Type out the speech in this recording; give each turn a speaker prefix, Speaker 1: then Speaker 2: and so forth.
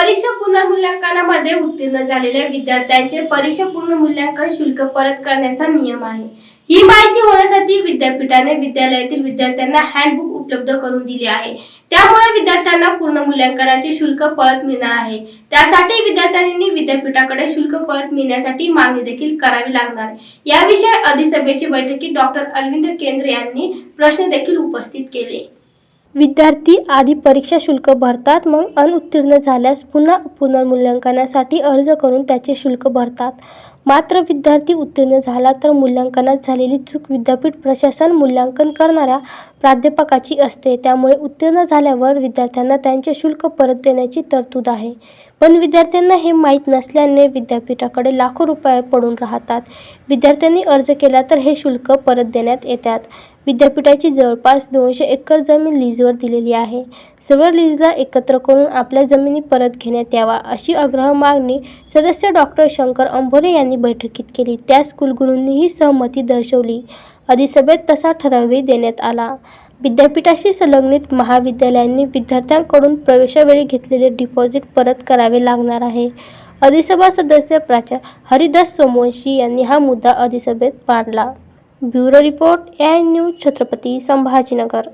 Speaker 1: परीक्षा पुनर्मूल्यांकनामध्ये उत्तीर्ण झालेल्या विद्यार्थ्यांचे परीक्षा पुनर्मूल्यांकन शुल्क परत करण्याचा नियम आहे. ही माहिती होण्यासाठी विद्यापीठाने विद्यालयातील विद्यार्थ्यांना हँडबुक उपलब्ध करून दिली आहे. त्यामुळे विद्यार्थ्यांना पूर्ण मूल्यांकनाचे शुल्क परत मिळणार आहे. त्यासाठी विद्यार्थ्यांनी विद्यापीठाकडे शुल्क परत मिळण्यासाठी मागणी देखील करावी लागणार याविषयी अधिसभेची बैठकीत डॉक्टर अरविंद केंद्र यांनी प्रश्न देखील उपस्थित केले.
Speaker 2: विद्यार्थी आधी परीक्षा शुल्क भरतात मग अनुत्तीर्ण झाल्यास पुन्हा पुनर्मूल्यांकनासाठी अर्ज करून त्याचे शुल्क भरतात. मात्र विद्यार्थी उत्तीर्ण झाला तर मूल्यांकनात झालेली चूक विद्यापीठ प्रशासन मूल्यांकन करणाऱ्या प्राध्यापकाची असते. त्यामुळे उत्तीर्ण झाल्यावर विद्यार्थ्यांना त्यांचे शुल्क परत देण्याची तरतूद आहे. पण विद्यार्थ्यांना हे माहीत नसल्याने विद्यापीठाकडे लाखो रुपये पडून राहतात. विद्यार्थ्यांनी अर्ज केला तर हे शुल्क परत देण्यात येतात. विद्यापीठाची जवळपास दोनशे एकर जमीन लीजवर दिलेली आहे. सर्व लीजला एकत्र करून आपल्या जमिनी परत घेण्यात यावा अशी आग्रह मागणी सदस्य डॉक्टर शंकर अंभोरे यांनी बैठकीत केली. त्यास कुलगुरूंनीही सहमती दर्शवली. अधिसभेत तसा ठरावही देण्यात आला. विद्यापीठाशी संलग्नित महाविद्यालयांनी विद्यार्थ्यांकडून प्रवेशावेळी घेतलेले डिपॉझिट परत करावे लागणार आहे. अधिसभा सदस्य प्राचार्य हरिदास सोमवंशी यांनी हा मुद्दा अधिसभेत मांडला. Bureau report A news Chhatrapati Sambhajinagar.